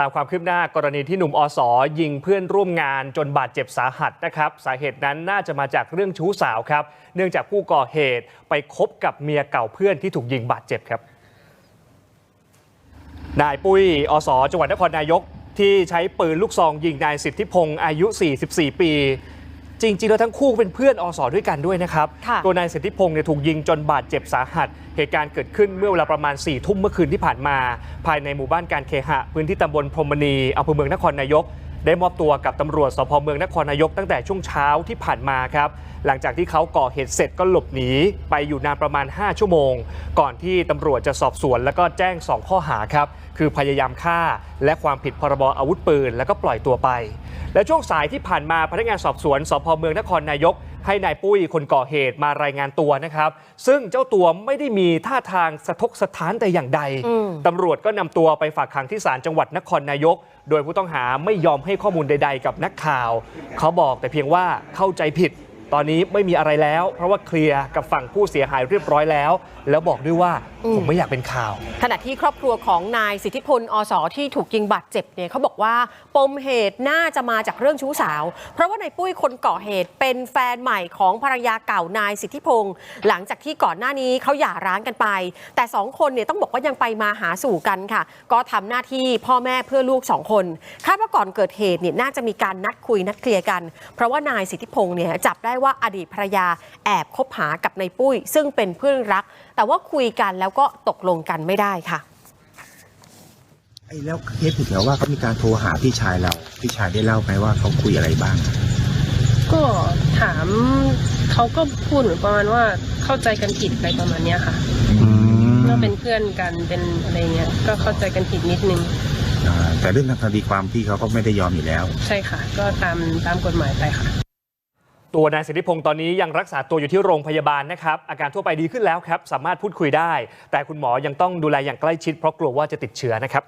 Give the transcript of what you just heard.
ตามความคืบหน้ากรณีที่หนุ่มอสอยิงเพื่อนร่วมงานจนบาดเจ็บสาหัสนะครับสาเหตุนั้นน่าจะมาจากเรื่องชู้สาวครับ เนื่องจากผู้ก่อเหตุไปคบกับเมียเก่าเพื่อนที่ถูกยิงบาดเจ็บครับนายปุ้ยอสจังหวัดนครนายกที่ใช้ปืนลูกซองยิงนายสิทธิพงศ์อายุ 44 ปี จริง ๆ แล้วทั้งคู่เป็นเพื่อนอสด้วยกันด้วยนะครับค่ะตัวนายสิทธิพงศ์เนี่ยถูกยิงจนบาดเจ็บสาหัส เหตุการณ์เกิดขึ้นเมื่อเวลาประมาณ4ี่ทุ่มเมื่อคืนที่ผ่านมา ภายในหมู่บ้านการเคหะ พื้นที่ตำบลพรหมณีอำเภอเมืองนครนายก ได้มอบตัวกับตำรวจสพเมืองนครนายกตั้งแต่ช่วงเช้าที่ผ่านมาครับ หลังจากที่เขาก่อเหตุเสร็จก็หลบหนีไปอยู่นานประมาณ 5 ชั่วโมง ก่อนที่ตำรวจจะสอบสวน แล้วก็แจ้ง 2 ข้อหาครับ คือพยายามฆ่า และความผิดพรบอาวุธปืน แล้วก็ปล่อยตัวไป และช่วงสายที่ผ่านมาพนักงานสอบสวนสพเมืองนครนายก ให้นายปุ้ยคนก่อเหตุมารายงานตัวนะครับ ซึ่งเจ้าตัวไม่ได้มีท่าทางสะทกสะท้านแต่อย่างใดอืมตำรวจก็นำตัวไปฝากขังที่ศาลจังหวัดนครนายก โดยผู้ต้องหาไม่ยอมให้ข้อมูลใด ๆ กับนักข่าว เขาบอกแต่เพียงว่าเข้าใจผิด ตอนนี้ไม่มีอะไรแล้ว เพราะว่าเคลียร์กับฝั่งผู้เสียหายเรียบร้อยแล้ว แล้วบอกด้วยว่าผมไม่อยากเป็นข่าว ขณะที่ครอบครัวของนายสิทธิพลอสที่ถูกยิงบาดเจ็บเนี่ยเขาบอกว่าปมเหตุน่าจะมาจากเรื่องชู้สาว เพราะว่านายปุ้ยคนก่อเหตุเป็นแฟนใหม่ของภรรยาเก่านายสิทธิพงศ์หลังจากที่ก่อนหน้านี้เขาหย่าร้างกันไป แต่สองคนเนี่ยต้องบอกว่ายังไปมาหาสู่กันค่ะ ก็ทำหน้าที่พ่อแม่เพื่อลูกสองคนคาดว่าก่อนเกิดเหตุเนี่ยน่าจะมีการนัดคุยนัดเคลียร์กัน เพราะว่านายสิทธิพงศ์เนี่ยจับได้ว่าอดีตภรรยาแอบคบหากับนายปุ้ย ซึ่งเป็นเพื่อนรัก แต่ว่าคุยกันแล้วก็ตกลงกันไม่ได้ค่ะไอ้แล้วเคสผิดเหรอว่าเขามีการโทรหาพี่ชายเรา พี่ชายได้เล่าไหมว่าเขาคุยอะไรบ้าง ก็ถามเขาก็พูดเหมือนประมาณว่าเข้าใจกันผิดอะไรประมาณเนี้ยค่ะอืมว่าเป็นเพื่อนกันเป็นอะไรเงี้ย ก็เข้าใจกันผิดนิดนึงอ่าแต่เรื่องทางคดีความพี่เขาก็ไม่ได้ยอมอยู่แล้ว ใช่ค่ะ ก็ตามตามกฎหมายไปค่ะ ตัวนายสิทธิพงศ์ตอนนี้ยังรักษาตัวอยู่ที่โรงพยาบาลนะครับ อาการทั่วไปดีขึ้นแล้วครับ สามารถพูดคุยได้ แต่คุณหมอยังต้องดูแลอย่างใกล้ชิดเพราะกลัวว่าจะติดเชื้อนะครับ